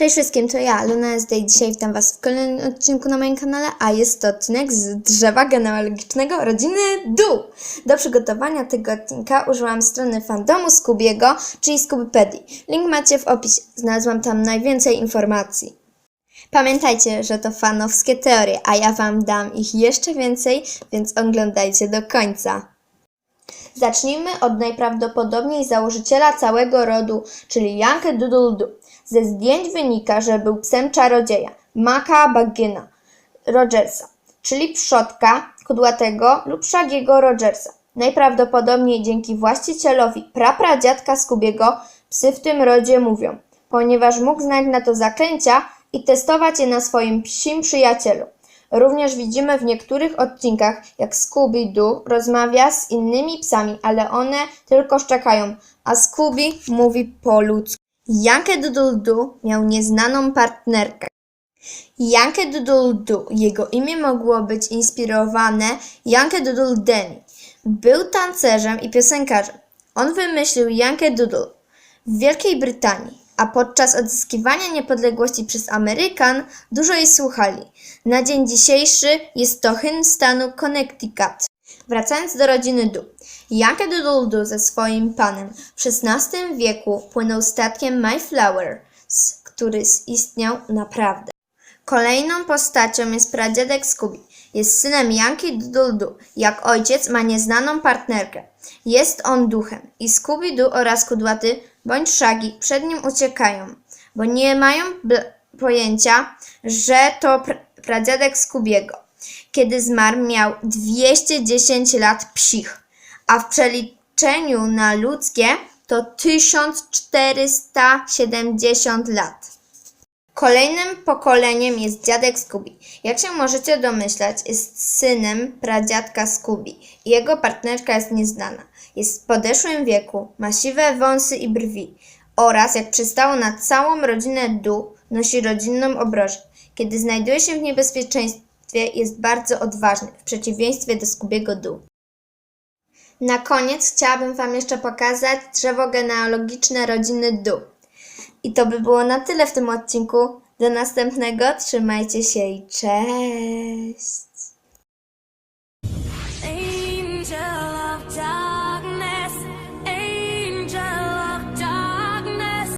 Cześć wszystkim, to ja, Luna SD i dzisiaj witam Was w kolejnym odcinku na moim kanale, a jest to odcinek z drzewa genealogicznego rodziny Du. Do przygotowania tego odcinka użyłam strony fandomu Skubiego, czyli Scoobypedii. Link macie w opisie, znalazłam tam najwięcej informacji. Pamiętajcie, że to fanowskie teorie, a ja Wam dam ich jeszcze więcej, więc oglądajcie do końca. Zacznijmy od najprawdopodobniej założyciela całego rodu, czyli Jankę Doodle Doo. Ze zdjęć wynika, że był psem czarodzieja, Maka Baggina Rogersa, czyli przodka kudłatego lub szagiego Rogersa. Najprawdopodobniej dzięki właścicielowi prapradziadka Skubiego psy w tym rodzie mówią, ponieważ mógł znać na to zaklęcia i testować je na swoim psim przyjacielu. Również widzimy w niektórych odcinkach, jak Scooby-Doo rozmawia z innymi psami, ale one tylko szczekają, a Scooby mówi po ludzku. Jankę Doo miał nieznaną partnerkę. Jankę Doo, jego imię mogło być inspirowane Jankę Danny. Był tancerzem i piosenkarzem. On wymyślił Jankę Doodle w Wielkiej Brytanii, a podczas odzyskiwania niepodległości przez Amerykan dużo jej słuchali. Na dzień dzisiejszy jest to hymn stanu Connecticut. Wracając do rodziny Du. Jankę Doodle Doo ze swoim panem w XVI wieku płynął statkiem Mayflower, który istniał naprawdę. Kolejną postacią jest pradziadek Scooby. Jest synem Janki Doodle Doo. Jak ojciec ma nieznaną partnerkę. Jest on duchem i Scooby-Doo oraz Kudłaty bądź Shaggy przed nim uciekają, bo nie mają pojęcia, że to pr- pradziadek Scoobiego. Kiedy zmarł miał 210 lat psich, a w przeliczeniu na ludzkie to 1470 lat. Kolejnym pokoleniem jest dziadek Scooby. Jak się możecie domyślać, jest synem pradziadka Scooby. Jego partnerka jest nieznana. Jest w podeszłym wieku, ma siwe wąsy i brwi oraz, jak przystało na całą rodzinę Du, nosi rodzinną obrożę. Kiedy znajduje się w niebezpieczeństwie, jest bardzo odważny, w przeciwieństwie do Skubiego Du. Na koniec chciałabym Wam jeszcze pokazać drzewo genealogiczne rodziny Du. I to by było na tyle w tym odcinku. Do następnego, trzymajcie się i cześć! Angel.